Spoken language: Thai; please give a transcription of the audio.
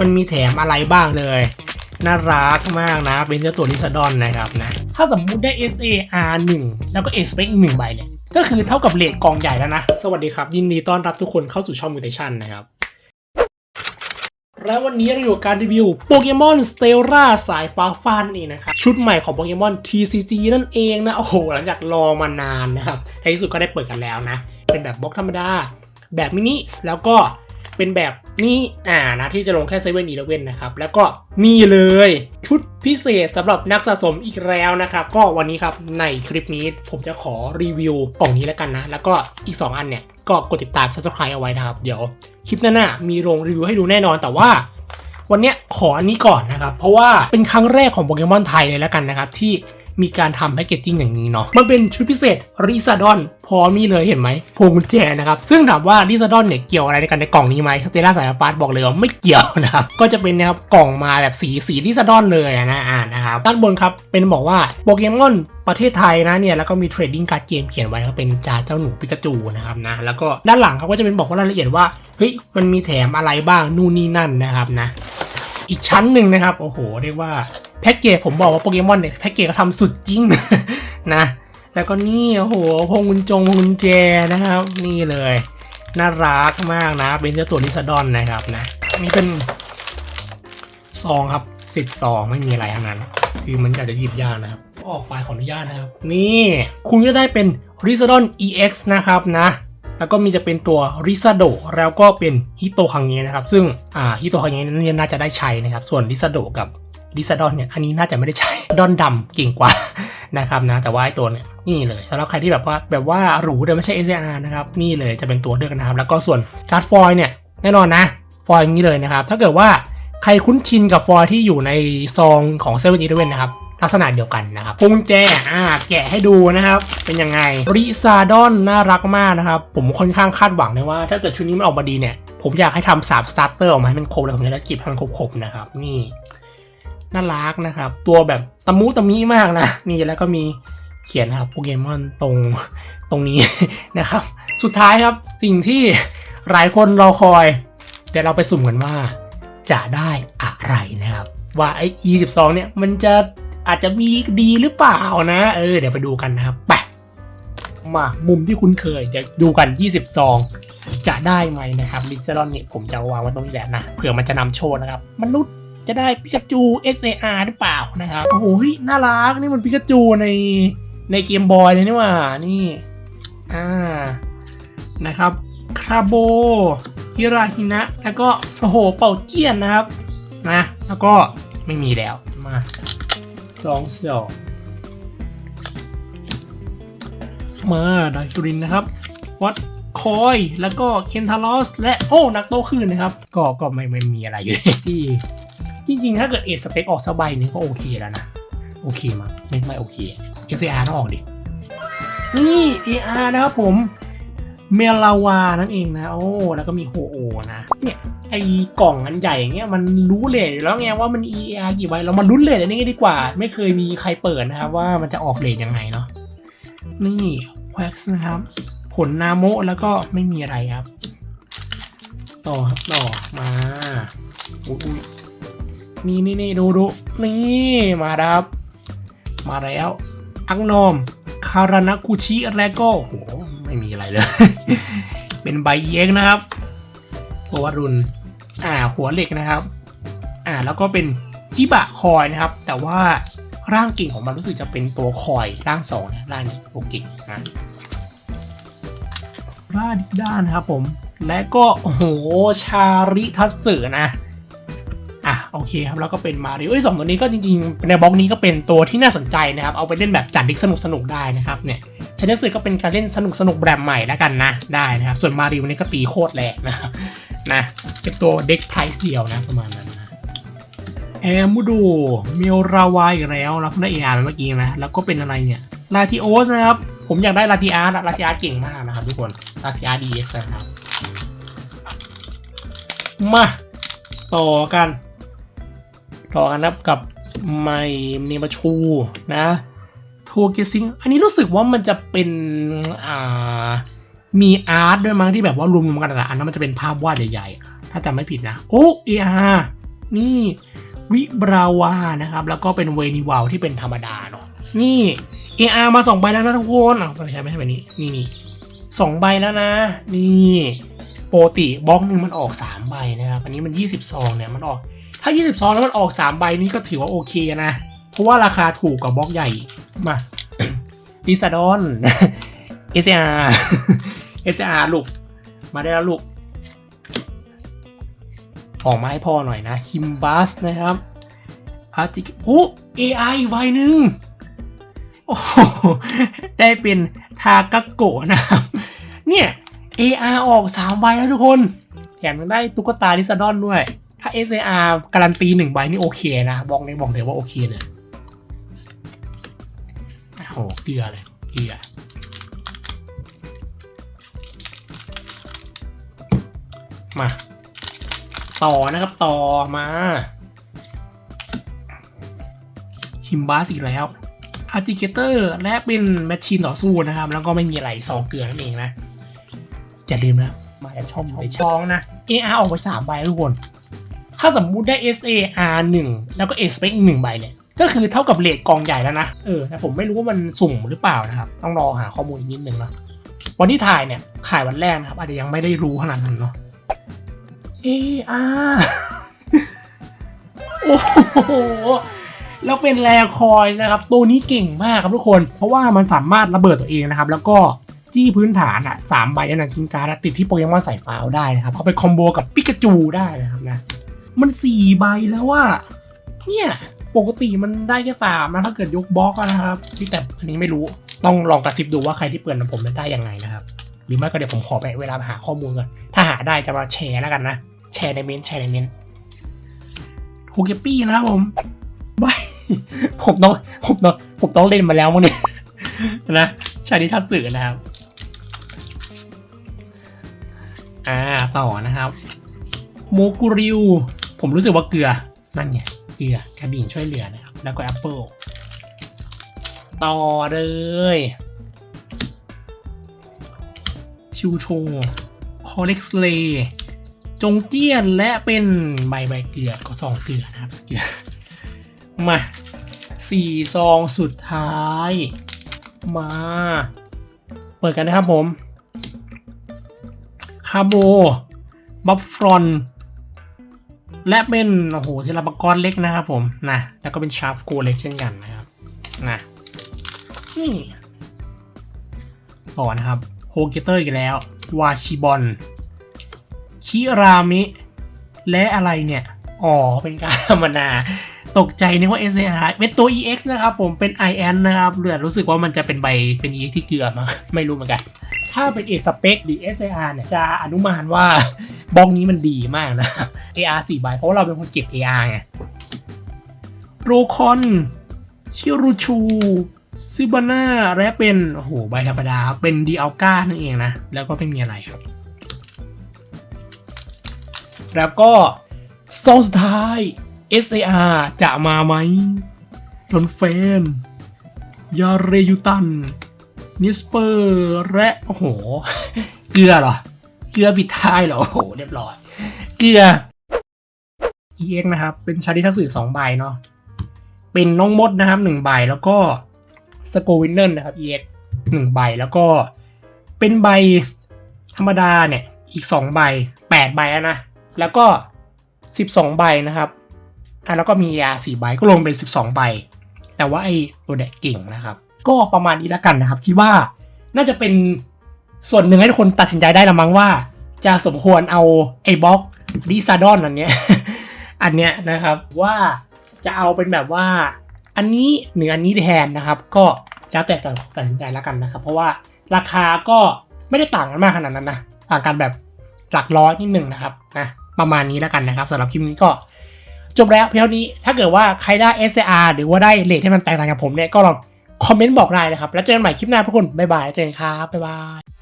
มันมีแถมอะไรบ้างเลย น่ารักมากนะ เป็นเจ้าตัวลิซาดอนนะครับนะ ถ้าสมมุติได้ SAR 1 แล้วก็ S Spec หนึ่งใบเนี่ย ก็คือเท่ากับเลทกองใหญ่แล้วนะ สวัสดีครับ ยินดีต้อนรับทุกคนเข้าสู่ช่อง Mutation นะครับและวันนี้เราอยู่การรีวิวโปเกมอนสเตลล่าสายฟ้าฟ้านั่นเองนะครับ ชุดใหม่ของโปเกมอน TCG นั่นเองนะ โอ้โห หลังจากรอมานานนะครับในที่สุดก็ได้เปิดกันแล้วนะ เป็นแบบบล็อกธรรมดา แบบมินิแล้วก็ เป็นแบบนี้อ่านะที่จะลงแค่เซเว่นอีเลเว่นนะครับ แล้วก็นี่เลยชุดพิเศษสำหรับนักสะสมอีกแล้วนะครับ ก็วันนี้ครับในคลิปนี้ผมจะขอรีวิวกล่องนี้แล้วกันนะ แล้วก็อีก 2 อันเนี่ย ก็กดติดตาม subscribe เอาไว้นะครับ เดี๋ยวคลิปหน้าๆมีลงรีวิวให้ดูแน่นอนแต่ว่าวันนี้ขออันนี้ก่อนนะครับ เพราะว่าเป็นครั้งแรกของโปเกมอนไทยเลยแล้วกันนะครับ ที่ มีการทำแพคเกจจิ้งอย่างนี้เนาะมันเป็นชุดพิเศษริซาดอนพร้อมนี่เลยเห็นไหมพวงกุญแจนะครับซึ่งถามว่าริซาดอนเนี่ยเกี่ยวอะไรกันในกล่องนี้ไหมสเตล่าสายฟ้าบอกเลยว่าไม่เกี่ยวนะครับก็จะเป็นนะครับกล่องมาแบบสีสีริซาดอนเลยนะอ่านะครับด้านบนครับเป็นบอกว่าโปเกมอนประเทศไทยนะเนี่ยแล้วก็มีเทรดดิ้งการ์ดเกมเขียนไว้ครับเป็นจาเจ้าหนูปิกาจูนะครับนะแล้วก็ด้านหลังเขาก็จะเป็นบอกว่ารายละเอียดว่าเฮ้ยมันมีแถมอะไรบ้างนู่นนี่นั่นนะครับนะ อีกชั้นหนึ่งนะครับโอ้โหเรียกว่า แพ็กเกจผมบอกว่าโปเกมอนเนี่ยแพ็กเกจเขาทำสุดจริงนะ แล้วก็นี่โอ้โหพงกุญจงพงกุญแจนะครับ นี่เลย น่ารักมากนะ เป็นเจ้าตัวลิซดอนนะครับนะนี่เป็นซองครับสิบซองไม่มีอะไรทั้งนั้น คือมันอาจจะหยิบยากนะครับออกไปขออนุญาตนะครับ นี่คุณก็ได้เป็น r i z a d o n EX นะครับนะ แล้วก็มีจะเป็นตัวริซาโดแล้วก็เป็นฮิโตคังเงนะครับ ซึ่งอ่าฮิโตคังเงนี่ยน่าจะได้ใช้นะครับ ส่วนริซาโดกับ ริซาดอนเนี่ยอันนี้น่าจะไม่ได้ใช้ดอนดำเก่งกว่านะครับนะแต่ว่าไอตัวเนี่ยนี่เลยสำหรับใครที่แบบว่าแบบว่าหรูแต่ไม่ใช่ SR นะครับนี่เลยจะเป็นตัวเลือกนะครับ แล้วก็ส่วนการ์ดฟอยล์เนี่ยแน่นอนนะ ฟอยล์อย่างนี้เลยนะครับ ถ้าเกิดว่าใครคุ้นชินกับฟอยล์ที่อยู่ในซองของ7 e เ e ่ e อนะครับลักษณะเดียวกันนะครับพวงแจอ่าแกะให้ดูนะครับ เป็นยังไงริซาดอนน่ารักมากนะครับ ผมค่อนข้างคาดหวังเลยว่า ถ้าเกิดชุดนี้มันออกมาดีเนี่ย ผมอยากให้ทำสามสตาร์เตอร์ออกมาให้มันครบเลยผมจะได้เก็บให้มันครบๆนะครับ นี่ น่ารักนะครับ ตัวแบบตะมุตะมิมากนะนี่แล้วก็มีเขียนครับโปเกมอนตรงตรงนี้นะครับ สุดท้ายครับสิ่งที่หลายคนรอคอย เดี๋ยวเราไปสุ่มกันว่าจะได้อะไรนะครับ ว่าไอ้ E12 เนี่ยมันจะอาจจะมีดีหรือเปล่านะ เออ เดี๋ยวไปดูกันนะครับไปมามุมที่คุ้นเคย เดี๋ยวดูกัน 22 จะได้ไหมนะครับลิซารอนเนี่ยผมจะเอาวางไว้ตรงนี้แหละนะเผื่อมันจะนำโชว์นะครับ มนุษย์ จะได้ปิกาจู SAR หรือเปล่านะครับ โอ้โหน่ารักนี่มันปิกาจูในในเกมบอยเลยนี่ว่านี่อ่านะครับคราโบฮิราฮินะ แล้วก็โอ้โหเป่าเจี้ยนนะครับนะแล้วก็ไม่มีแล้วมาสองสองมาดาคิรินนะครับวัดคอยแล้วก็เคนทาลอสและโอ้นักโตขึ้นนะครับ ก็ก็ไม่ไม่มีอะไรอยู่ที่ จริงๆ ถ้าเกิดเอสเปคออกสบายนึงก็โอเคแล้วนะ โอเคมั้งไม่ไม่โอเค SAR ต้องออกดิ นี่ AR นะครับผม เมลาวานั่นเองนะ โอ้ แล้วก็มีโฮโอนะ เนี่ย ไอ้กล่องอันใหญ่อย่างเงี้ยมันรู้เลทอยู่แล้วไงว่ามัน EAR กี่ใบเรามาลุ้นเลทอันนี้ดีกว่า ไม่เคยมีใครเปิดนะครับว่ามันจะออกเลทยังไงเนาะ นี่แควกนะครับ ผลนาโมะแล้วก็ไม่มีอะไรครับ ต่อครับต่อมาอุ๊ยอุ๊ย นี่นี่นี่ดูดูนี่มาครับ มาแล้ว อังนอม คารานากุชิแล้วก็โหไม่มีอะไรเลย เป็นใบเอ็กนะครับตัววรุณอ่าหัวเหล็กนะครับ อ่าแล้วก็เป็นจิบะคอยนะครับ แต่ว่าร่างกิ่งของมันรู้สึกจะเป็นตัวคอยร่างสองนะร่างนี้โอเคนะราดิด้านะครับผม และก็โอ้โหชาริทัสสึนะอะ โอเคครับแล้วก็เป็นมาริโอ้ยสองตัวนี้ก็จริงๆในบล็อกนี้ก็เป็นตัวที่น่าสนใจนะครับ เอาไปเล่นแบบจัดดิกสนุกสนุกได้นะครับเนี่ยชาริทัสสึก็เป็นการเล่นสนุกสนุกแบบใหม่แล้วกันนะได้นะครับ ส่วนมาริโอนี่ก็ตีโคตรแรงนะครับนะเป็นตัวเด็กไพรส์เดียวนะประมาณนั้นนะแอมูโดเมลราวายอีกแล้วแล้วได้เออาร์เมื่อกี้นะแล้วก็เป็นอะไรเนี่ยลาติโอสนะครับผมอยากได้ลาติอาร์ลาติอาร์เก่งมากนะครับทุกคนลาติอาร์ดีเอ็กซ์นะครับมาต่อกัน ต่อกันนะครับกับไมเนมาชูนะโทเกซิงอันนี้รู้สึกว่ามันจะเป็นอ่ามีอาร์ตด้วยมั้งที่แบบว่ารวมๆกันละอันนั้นมันจะเป็นภาพวาดใหญ่ๆ ถ้าจำไม่ผิดนะ โอ้เออานี่วิบราวานะครับ แล้วก็เป็นเวนิวาลที่เป็นธรรมดาเนาะนี่ AR มาสองใบแล้วนะทุกคนอะไม่ใช่ไม่ใช่แบบนี้นี่นี่สองใบแล้วนะ นี่ปกติบล็อกหนึ่งมันออกสามใบนะครับ อันนี้มันยี่สิบซองเนี่ยมันออก ถ้ายี่สิบซองแล้วมันออกสามใบนี่ก็ถือว่าโอเคนะ เพราะว่าราคาถูกกว่าบล็อกใหญ่ มาดิซาดอน SR SR ลูก มาได้แล้วลูก ออกมาให้พ่อหน่อยนะ ฮิมบัสนะครับอาจิโอ้ AI อีกใบหนึ่งโอ้โหได้เป็นทากาโกะนะครับ เนี่ย AR ออก3ใบแล้วทุกคน แถมยังได้ตุ๊กตาลิซาดอนด้วยา SAR การันตีหนึ่งใบนี่โอเคนะ บอกเลยบอกเลยว่าโอเคเลยโอ้โหเกลือเลยเกลือมา ต่อนะครับต่อมาฮิมบาสอีกแล้วอาร์ติเกเตอร์และเป็นแมชชีนต่อสู้นะครับ แล้วก็ไม่มีอะไรซองเกลือนั่นเองนะ อย่าลืมนะ มาจากช่องไปช่องนะ AR ออกไปสามใบทุกคน ถ้าสมมุติได้ SAR 1 แล้วก็ S Spec อีกหนึ่งใบเนี่ย ก็คือเท่ากับเลทกองใหญ่แล้วนะ เออแต่ผมไม่รู้ว่ามันสุ่มหรือเปล่านะครับ ต้องรอหาข้อมูลอีกนิดนึงนะวันที่ถ่ายเนี่ยถ่ายวันแรกนะครับ อาจจะยังไม่ได้รู้ขนาดนั้นเนาะ AR โอ้โหแล้วเป็นแรคอยนะครับ ตัวนี้เก่งมากครับทุกคน เพราะว่ามันสามารถระเบิดตัวเองนะครับ แล้วก็ที่พื้นฐานอะสามใบนั่นนะคิงการ์ดติดที่โปเกมอนสายฟ้าได้นะครับ เอาไปคอมโบกับปิกาจูได้นะครับนะ มันสี่ใบแล้วว่าเนี่ยปกติมันได้แค่สามนะถ้าเกิดยกบล็อกนะครับที่แต่อันนี้ไม่รู้ต้องลองกระซิบดูว่าใครที่เปิดกับผมได้ยังไงนะครับ หรือไม่ก็เดี๋ยวผมขอไปเวลาหาข้อมูลก่อนถ้าหาได้จะมาแชร์แล้วกันนะแชร์ในเมนต์แชร์ในเมนต์โฮเกปี้นะครับผมบายผมต้องผมต้องผมต้องเล่นมาแล้วมั้งเนี่ยนะชาดิทัศสื่อนะครับ อ่าต่อนะครับ โมกุริว ผมรู้สึกว่าเกลือ นั่นไง เกลือกระบี่ช่วยเหลือนะครับ แล้วก็แอปเปิลต่อเลย ชิวโชคอเล็กซ์เลจงเจี้ยนและเป็นใบใบเกลือก็ซองเกลือนะครับเกลือ มาสี่ซองสุดท้าย มา เปิดกันนะครับผม คาโบ บัฟฟรอน และเป็นโอ้โหเทลปกรเล็กนะครับผมนะแล้วก็เป็นชาร์ฟโกเล็กเช่นกันนะครับนะนี่ต่อนะครับโฮเกเตอร์อีกแล้ววาชิบอนคิรามิ และอะไรเนี่ย อ๋อ เป็นการธรรมนา ตกใจนึกว่า SAR เป็นตัว EX นะครับผมเป็น IN นะครับเหลือรู้สึกว่ามันจะเป็นใบเป็น EX ที่เกือมาไม่รู้เหมือนกัน ถ้าเป็น A Spec หรือ SAR เนี่ยจะอนุมานว่าบล็อกนี้มันดีมากนะ AR 4ใบเพราะเราเป็นคนเก็บ AR ไงโรคอนชิรุชูซิบาน่าและเป็นโอ้โหใบธรรมดาเป็นดีอัลก้านั่นเองนะ แล้วก็ไม่มีอะไรครับ แล้วก็ซองสุดท้าย SAR จะมาไหมรอนเฟน ยาเรยูตัน นิสเปอร์และโอ้โห เกลือเหรอ เกลือปิดท้ายเหรอ โอ้โห เรียบร้อย เกลือ EX นะครับ เป็นชาริทัสึสองใบเนาะ เป็นน้องมดนะครับหนึ่งใบแล้วก็สโกวินเนอร์นะครับ EX หนึ่งใบแล้วก็เป็นใบธรรมดาเนี่ย อีกสองใบแปดใบแล้วนะ แล้วก็สิบสองใบนะครับ อะแล้วก็มียาสี่ใบก็รวมเป็นสิบสองใบ แต่ว่าไอ้ตัวเด็กเก่งนะครับ ก็ประมาณนี้แล้วกันนะครับ คิดว่าน่าจะเป็นส่วนหนึ่งให้ทุกคนตัดสินใจได้ละมั้งว่า จะสมควรเอาไอ้บล็อกดิซาดอนอันเนี้ยอันเนี้ยนะครับว่าจะเอาเป็นแบบว่า อันนี้หรืออันนี้แทนนะครับ ก็แล้วแต่ตัดสินใจแล้วกันนะครับ เพราะว่าราคาก็ไม่ได้ต่างกันมากขนาดนั้นนะต่างกันแบบหลักร้อยนิดหนึ่งนะครับนะประมาณนี้แล้วกันนะครับสำหรับคลิปนี้ก็ จบแล้วเพียงเท่านี้ถ้าเกิดว่าใครได้ SCR หรือว่าได้เลทที่มันแตกต่างกับผมเนี่ยก็ลองคอมเมนต์บอกได้นะครับ แล้วเจอกันใหม่คลิปหน้าพวกคนบ๊ายบายเจอกันครับบ๊ายบาย